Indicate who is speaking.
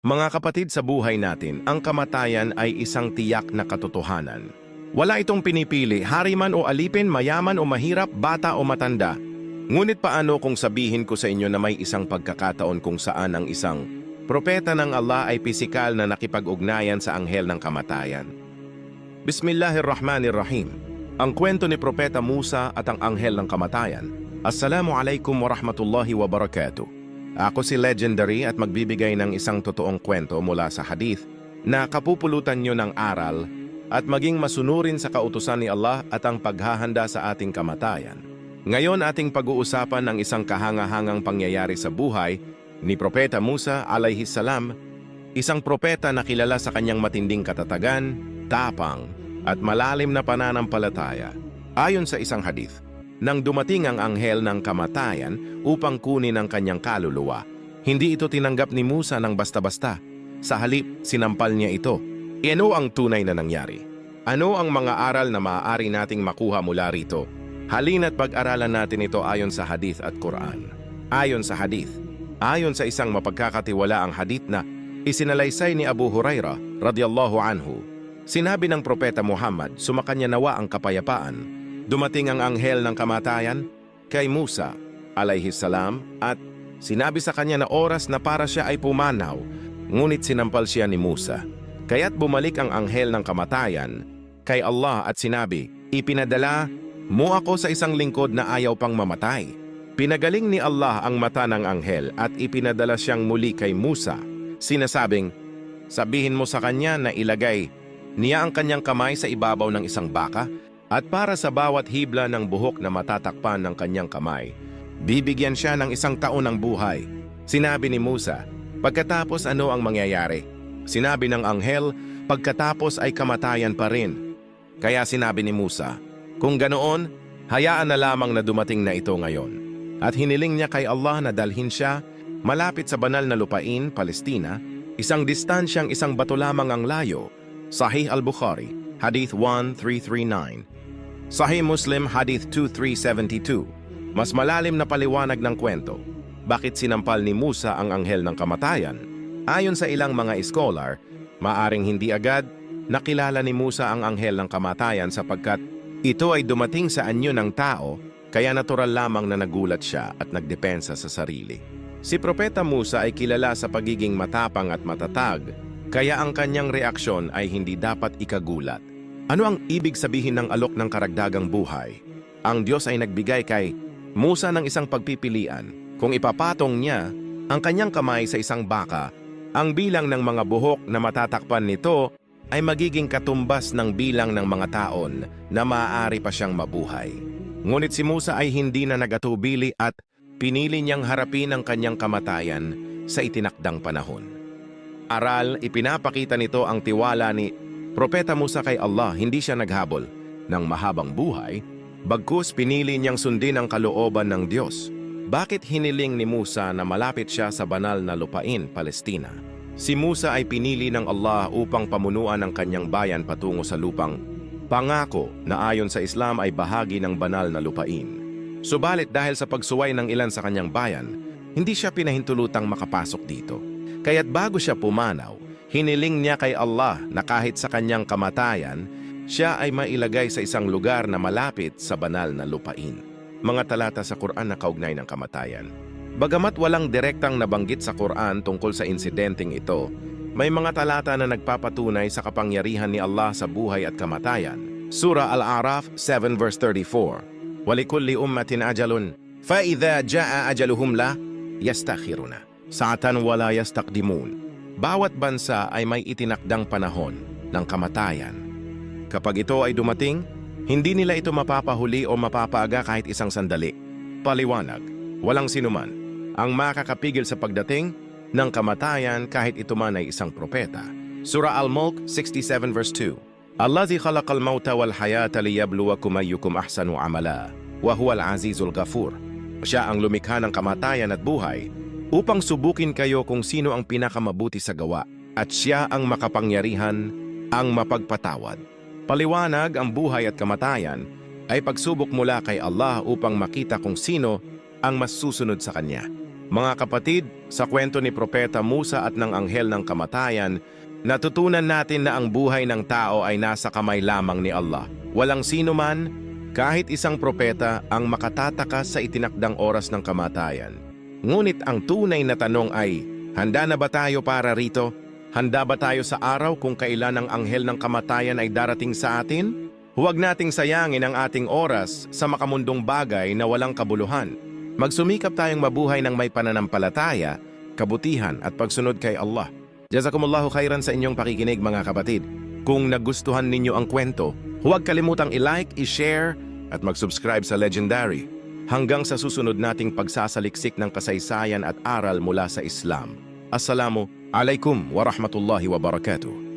Speaker 1: Mga kapatid sa buhay natin, ang kamatayan ay isang tiyak na katotohanan. Wala itong pinipili, hari man o alipin, mayaman o mahirap, bata o matanda. Ngunit paano kung sabihin ko sa inyo na may isang pagkakataon kung saan ang isang propeta ng Allah ay pisikal na nakipag-ugnayan sa anghel ng kamatayan? Bismillahirrahmanirrahim. Ang kwento ni Propeta Musa at ang anghel ng kamatayan. Assalamu alaikum warahmatullahi wabarakatuh. Ako si Legendary at magbibigay ng isang totoong kwento mula sa hadith na kapupulutan nyo ng aral at maging masunurin sa kautusan ni Allah at ang paghahanda sa ating kamatayan. Ngayon ating pag-uusapan ang isang kahangahangang pangyayari sa buhay ni Propeta Musa alayhi salam, isang propeta na kilala sa kanyang matinding katatagan, tapang, at malalim na pananampalataya. Ayon sa isang hadith, nang dumating ang anghel ng kamatayan upang kunin ang kanyang kaluluwa, hindi ito tinanggap ni Musa ng basta-basta. Sa halip, sinampal niya ito. E ano ang tunay na nangyari? Ano ang mga aral na maaari nating makuha mula rito? Halina't pag-aralan natin ito ayon sa hadith at Quran. Ayon sa hadith, ayon sa isang mapagkakatiwala ang hadith na isinalaysay ni Abu Huraira radiyallahu anhu, sinabi ng propeta Muhammad, sumakanya nawa ang kapayapaan. Dumating ang anghel ng kamatayan kay Musa alayhi salam at sinabi sa kanya na oras na para siya ay pumanaw, ngunit sinampal siya ni Musa. Kaya't bumalik ang anghel ng kamatayan kay Allah at sinabi, Ipinadala mo ako sa isang lingkod na ayaw pang mamatay. Pinagaling ni Allah ang mata ng anghel at ipinadala siyang muli kay Musa. Sinasabing, sabihin mo sa kanya na ilagay niya ang kanyang kamay sa ibabaw ng isang baka at para sa bawat hibla ng buhok na matatakpan ng kanyang kamay, bibigyan siya ng isang taon ng buhay. Sinabi ni Musa, pagkatapos ano ang mangyayari? Sinabi ng anghel, pagkatapos ay kamatayan pa rin. Kaya sinabi ni Musa, kung ganoon, hayaan na lamang na dumating na ito ngayon. At hiniling niya kay Allah na dalhin siya malapit sa banal na lupain, Palestina, isang distansyang isang bato lamang ang layo. Sahih al-Bukhari, Hadith 1339. Sahih Muslim, Hadith 2372. Mas malalim na paliwanag ng kwento. Bakit sinampal ni Musa ang anghel ng kamatayan? Ayon sa ilang mga scholar, maaring hindi agad nakilala ni Musa ang anghel ng kamatayan sapagkat ito ay dumating sa anyo ng tao kaya natural lamang na nagulat siya at nagdepensa sa sarili. Si Propeta Musa ay kilala sa pagiging matapang at matatag kaya ang kanyang reaksyon ay hindi dapat ikagulat. Ano ang ibig sabihin ng alok ng karagdagang buhay? Ang Diyos ay nagbigay kay Musa ng isang pagpipilian. Kung ipapatong niya ang kanyang kamay sa isang baka, ang bilang ng mga buhok na matatakpan nito ay magiging katumbas ng bilang ng mga taon na maaari pa siyang mabuhay. Ngunit si Musa ay hindi na nagatubili at pinili niyang harapin ang kanyang kamatayan sa itinakdang panahon. Aral, ipinapakita nito ang tiwala ni Propeta Musa kay Allah, hindi siya naghabol ng mahabang buhay, bagkus pinili niyang sundin ang kalooban ng Diyos. Bakit hiniling ni Musa na malapit siya sa banal na lupain, Palestina? Si Musa ay pinili ng Allah upang pamunuan ang kanyang bayan patungo sa lupang pangako na ayon sa Islam ay bahagi ng banal na lupain. Subalit dahil sa pagsuway ng ilan sa kanyang bayan, hindi siya pinahintulutang makapasok dito. Kaya't bago siya pumanaw, hiniling niya kay Allah na kahit sa kanyang kamatayan, siya ay mailagay sa isang lugar na malapit sa banal na lupain. Mga talata sa Quran na kaugnay ng kamatayan. Bagamat walang direktang nabanggit sa Quran tungkol sa insidenteng ito, may mga talata na nagpapatunay sa kapangyarihan ni Allah sa buhay at kamatayan. Surah Al-A'raf 7 verse 34. Walikulli ummatin ajalun, فَإِذَا جَاءَ أَجَلُهُمْ لَا يَسْتَخِرُونَ Sa'atan wala yastakdimun. bawat bansa ay may itinakdang panahon ng kamatayan. Kapag ito ay dumating, hindi nila ito mapapahuli o mapapaaga kahit isang sandali. Paliwanag, walang sinuman ang makakapigil sa pagdating ng kamatayan kahit ito man ay isang propeta. Surah Al-Mulk 67 verse 2 Allazi khalaqal mauta wal hayata liyabluwakum ayyukum ahsanu amala wa huwal azizul ghafur. Siya ang lumikha ng kamatayan at buhay upang subukin kayo kung sino ang pinakamabuti sa gawa at siya ang makapangyarihan, ang mapagpatawad. Paliwanag ang buhay at kamatayan ay pagsubok mula kay Allah upang makita kung sino ang mas susunod sa Kanya. Mga kapatid, sa kwento ni Propeta Musa at ng Anghel ng Kamatayan, natutunan natin na ang buhay ng tao ay nasa kamay lamang ni Allah. Walang sino man, kahit isang propeta, ang makatatakas sa itinakdang oras ng kamatayan. Ngunit ang tunay na tanong ay, handa na ba tayo para rito? Handa ba tayo sa araw kung kailan ang anghel ng kamatayan ay darating sa atin? Huwag nating sayangin ang ating oras sa makamundong bagay na walang kabuluhan. Magsumikap tayong mabuhay ng may pananampalataya, kabutihan at pagsunod kay Allah. Jazakumullahu khairan sa inyong pakikinig mga kapatid. Kung nagustuhan ninyo ang kwento, huwag kalimutang i-like, i-share at mag-subscribe sa Legendary. Hanggang sa susunod nating pagsasaliksik ng kasaysayan at aral mula sa Islam. Assalamu alaikum wa rahmatullahi wa barakatuh.